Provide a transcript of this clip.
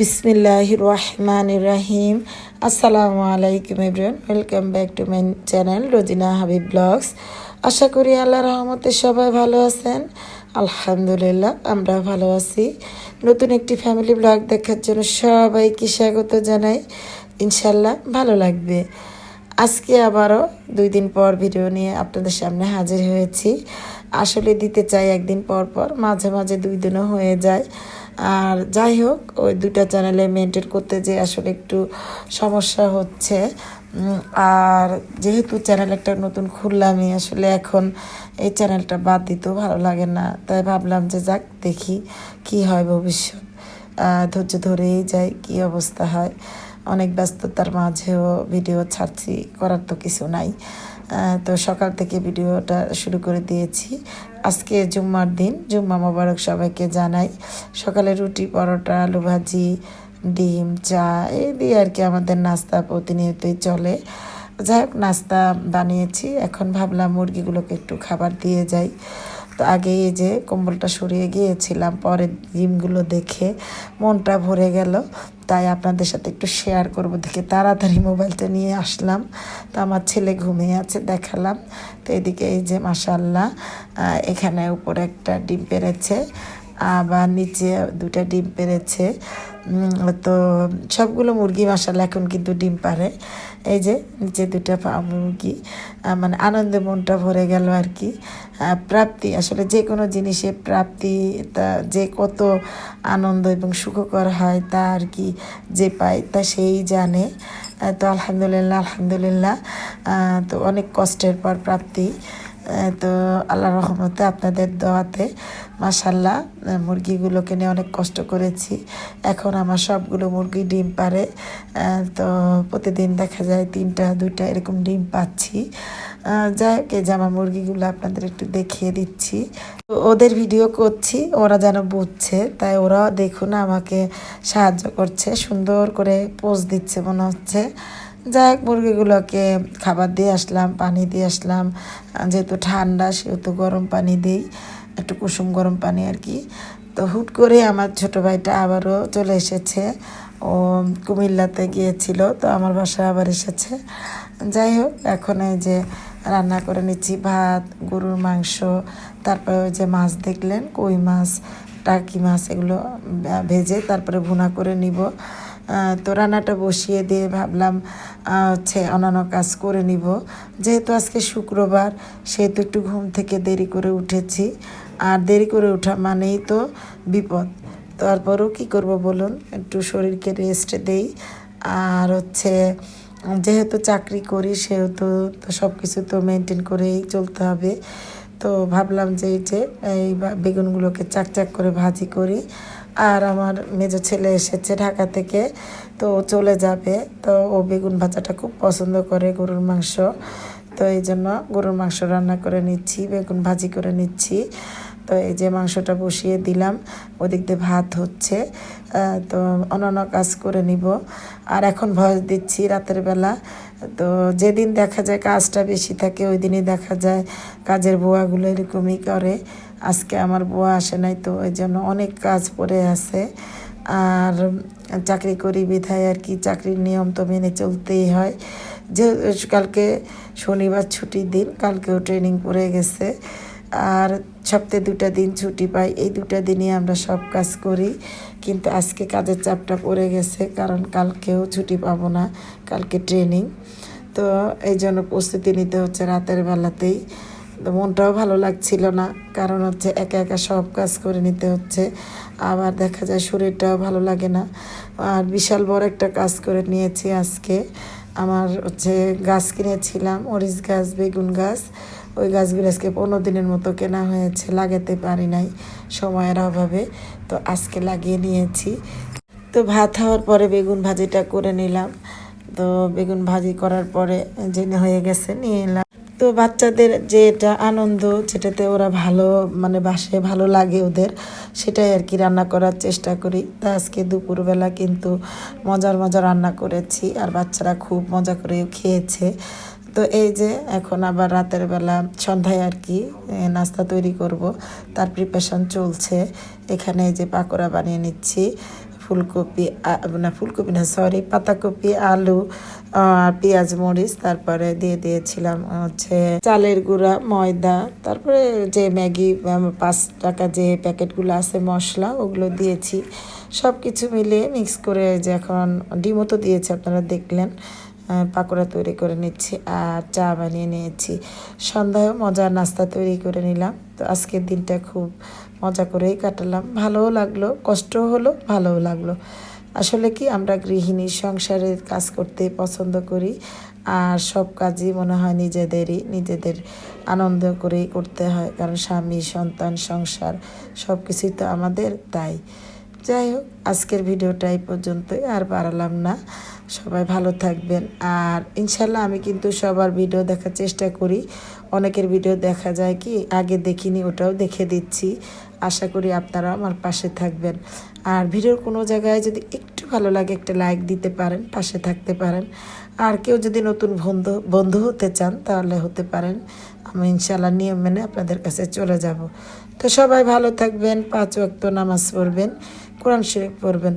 বিসমিল্লাহ রহমান রাহিম আসসালামু আলাইকুম everyone, welcome back to my channel Rojina Habib blogs. আশা করি আল্লাহ রহমতে সবাই ভালো আছেন। আলহামদুলিল্লাহ আমরা ভালো আছি। নতুন একটি ফ্যামিলি ব্লগ দেখার জন্য সবাইকে স্বাগত জানাই। ইনশাল্লাহ ভালো লাগবে। আজকে আবারও দুই দিন পর ভিডিও নিয়ে আপনাদের সামনে হাজির হয়েছি। আসলে দিতে চাই একদিন পর পর, মাঝে মাঝে দুই দিনও হয়ে যায়। আর যাই হোক, ওই দুটা চ্যানেলে মেনটেন করতে যে আসলে একটু সমস্যা হচ্ছে। আর যেহেতু চ্যানেল একটা নতুন খুললামই, আসলে এখন এই চ্যানেলটা বাদ দিতেও ভালো লাগে না। তাই ভাবলাম যে যাক, দেখি কি হয় ভবিষ্যৎ। ধৈর্য ধরেই যাই, কি অবস্থা হয়। অনেক ব্যস্ততার মাঝেও ভিডিও ছাড়ছি, করার তো কিছু নাই। তো সকাল থেকে ভিডিওটা শুরু করে দিয়েছি। আজকে জুম্মার দিন, জুম্মা মোবারক সবাইকে জানাই। সকালে রুটি, পরোটা আলু ভাজি ডিম, চা, এই দিয়ে আর কি আমাদের নাস্তা প্রতিনিয়তই চলে। যাই হোক, নাস্তা বানিয়েছি। এখন ভাবলাম মুরগিগুলোকে একটু খাবার দিয়ে যাই। তো আগে এই যে কম্বলটা সরিয়ে গিয়েছিলাম পরে ডিমগুলো দেখে মনটা ভরে গেল। তাই আপনাদের সাথে একটু শেয়ার করব। দেখে তাড়াতাড়ি মোবাইলটা নিয়ে আসলাম। তো আমার ছেলে ঘুমিয়ে আছে, দেখালাম। তো এদিকে এই যে মাসাল্লাহ এখানে উপরে একটা ডিম পেরেছে, আবার নিচে দুটা ডিম পেরেছে। তো সবগুলো মুরগি মাসাল্লাহ এখন কিন্তু ডিম পারে এই যে নিচে দুটা মুরগি মানে আনন্দে মনটা ভরে গেল আর কি। প্রাপ্তি, আসলে যে কোনো জিনিসে প্রাপ্তি, তা যে কত আনন্দ এবং সুখকর হয় তা আর কি যে পায় তা সেই জানে। তো আলহামদুলিল্লাহ আলহামদুলিল্লাহ। তো অনেক কষ্টের পর প্রাপ্তি। তো আল্লাহ রহমতে আপনাদের দোয়াতে মাসাল্লাহ মুরগিগুলোকে নিয়ে অনেক কষ্ট করেছি। এখন আমার সবগুলো মুরগি ডিম পারে তো প্রতিদিন দেখা যায় তিনটা, দুইটা এরকম ডিম পাচ্ছি। যাই হোক আমার মুরগিগুলো আপনাদের একটু দেখিয়ে দিচ্ছি। তো ওদের ভিডিও করছি, ওরা যেন বুঝছে, তাই ওরাও দেখুন আমাকে সাহায্য করছে, সুন্দর করে পোজ দিচ্ছে মনে হচ্ছে। যাই হোক মুরগিগুলোকে খাবার দিয়ে আসলাম, পানি দিয়ে আসলাম। যেহেতু ঠান্ডা, সেহেতু গরম পানি দিই, একটু কুসুম গরম পানি আর কি। তো হুট করে আমার ছোট ভাইটা আবারও চলে এসেছে। ও কুমিল্লাতে গিয়েছিল, তো আমার বাসায় আবার এসেছে। যাই হোক, এখন এই যে রান্না করে নিচ্ছি, ভাত, গরুর মাংস, তারপরে ওই যে মাছ দেখলেন, কই মাছ, টাকি মাছ, এগুলো ভেজে তারপরে ভুনা করে নিব। তো রান্নাটা বসিয়ে দিয়ে ভাবলাম হচ্ছে অন্যান্য কাজ করে নিব। যেহেতু আজকে শুক্রবার, সেহেতু একটু ঘুম থেকে দেরি করে উঠেছি। আর দেরি করে ওঠা মানেই তো বিপদ। তারপরেও কি করব বলুন? একটু শরীরকে রেস্ট দেই। আর হচ্ছে, যেহেতু চাকরি করি, সেহেতু তো সব কিছু তো মেনটেন করেই চলতে হবে। তো ভাবলাম যে এই যে, এই বেগুনগুলোকে চাক চাক করে ভাজি করি। আর আমার মেজো ছেলে এসেছে ঢাকা থেকে, তো ও চলে যাবে। তো ও বেগুন ভাজাটা খুব পছন্দ করে গরুর মাংস। তো এই জন্য গরুর মাংস রান্না করে নিচ্ছি, বেগুন ভাজি করে নিচ্ছি। তো এই যে মাংসটা বসিয়ে দিলাম, ওদিক দিয়ে ভাত হচ্ছে। তো অন্যান্য কাজ করে নিব। আর এখন ভয়েস দিচ্ছি রাতের বেলা। তো যেদিন দেখা যায় কাজটা বেশি থাকে, ওই দিনই দেখা যায় কাজের বোয়াগুলো এরকমই করে। আজকে আমার বুয়া আসে নাই তো ওই জন্য অনেক কাজ পড়ে আছে। আর চাকরি করি বিধায় আর কি, চাকরির নিয়ম তো মেনে চলতেই হয়। যে কালকে শনিবার ছুটির দিন, কালকেও ট্রেনিং পড়ে গেছে। আর সপ্তাহে দুটা দিন ছুটি পাই, এই দুটা দিনই আমরা সব কাজ করি। কিন্তু আজকে কাজের চাপটা পড়ে গেছে, কারণ কালকেও ছুটি পাবো না, কালকে ট্রেনিং তো এই জন্য প্রস্তুতি নিতে হচ্ছে রাতের বেলাতেই। মনটাও ভালো লাগছিল না। কারণ হচ্ছে একা একা সব কাজ করে নিতে হচ্ছে। আবার দেখা যায় শরীরটাও ভালো লাগে না। আর বিশাল বড় একটা কাজ করে নিয়েছি আজকে। আমার হচ্ছে গাছ কিনেছিলাম, মরিচ গাছ, বেগুন গাছ। ওই গাছগুলো আজকে পনেরো দিনের মতো কেনা হয়েছে, লাগাতে পারি নাই সময়ের অভাবে। তো আজকে লাগিয়ে নিয়েছি। তো ভাত হওয়ার পরে বেগুন ভাজিটা করে নিলাম। তো বেগুন ভাজি করার পরে যে হয়ে গেছে, নিয়ে এলাম। তো বাচ্চাদের যে এটা আনন্দ, যেটাতে ওরা ভালো মানে বাসে ভালো লাগে ওদের, সেটাই আর কি রান্না করার চেষ্টা করি। তা আজকে দুপুরবেলা কিন্তু মজার মজার রান্না করেছি আর বাচ্চারা খুব মজা করেও খেয়েছে। তো এই যে এখন আবার রাতের বেলা সন্ধ্যায় আর কি নাস্তা তৈরি করব। তার প্রিপারেশন চলছে। এখানে যে পাকোড়া বানিয়ে নিচ্ছি। ফুলকপি না ফুলকপি না সরি পাতাকপি, আলু আর পেঁয়াজ, মরিচ, তারপরে দিয়ে দিয়েছিলাম হচ্ছে চালের গুঁড়া, ময়দা, তারপরে যে ম্যাগি পাঁচ টাকা যে প্যাকেটগুলো আছে মশলা, ওগুলো দিয়েছি। সব কিছু মিলিয়ে মিক্স করে যে এখন ডিমও তো দিয়েছি, আপনারা দেখলেন। পাকোড়া তৈরি করে নিচ্ছি আর চা বানিয়ে নিয়েছি। সন্ধ্যায়ও মজার নাস্তা তৈরি করে নিলাম। তো আজকের দিনটা খুব মজা করেই কাটালাম। ভালোও লাগল, কষ্টও হলো, ভালোও লাগল। আসলে কি, আমরা গৃহিণী সংসারের কাজ করতে পছন্দ করি আর সব কাজই মনে হয় নিজেদেরই, নিজেদের আনন্দ করেই করতে হয়। কারণ স্বামী, সন্তান, সংসার সব কিছুই তো আমাদের তাই যাই হোক, আজকের ভিডিওটা এই পর্যন্তই। আর বাড়ালাম না। সবাই ভালো থাকবেন। আর ইনশাল্লাহ আমি কিন্তু সবার ভিডিও দেখার চেষ্টা করি। অনেকের ভিডিও দেখা যায় কি, আগে দেখিনি, ওটাও দেখে দিচ্ছি। আশা করি আপনারা আমার পাশে থাকবেন। আর ভিডিওর কোনো জায়গায় যদি একটু ভালো লাগে, একটা লাইক দিতে পারেন, পাশে থাকতে পারেন। আর কেউ যদি নতুন বন্ধু বন্ধু হতে চান, তাহলে হতে পারেন। আমি ইনশাল্লাহ নিয়ম মেনে আপনাদের কাছে চলে যাব। তো সবাই ভালো থাকবেন, পাঁচ ওয়াক্ত নামাজ পড়বেন, কোরআন শরীফ পড়বেন।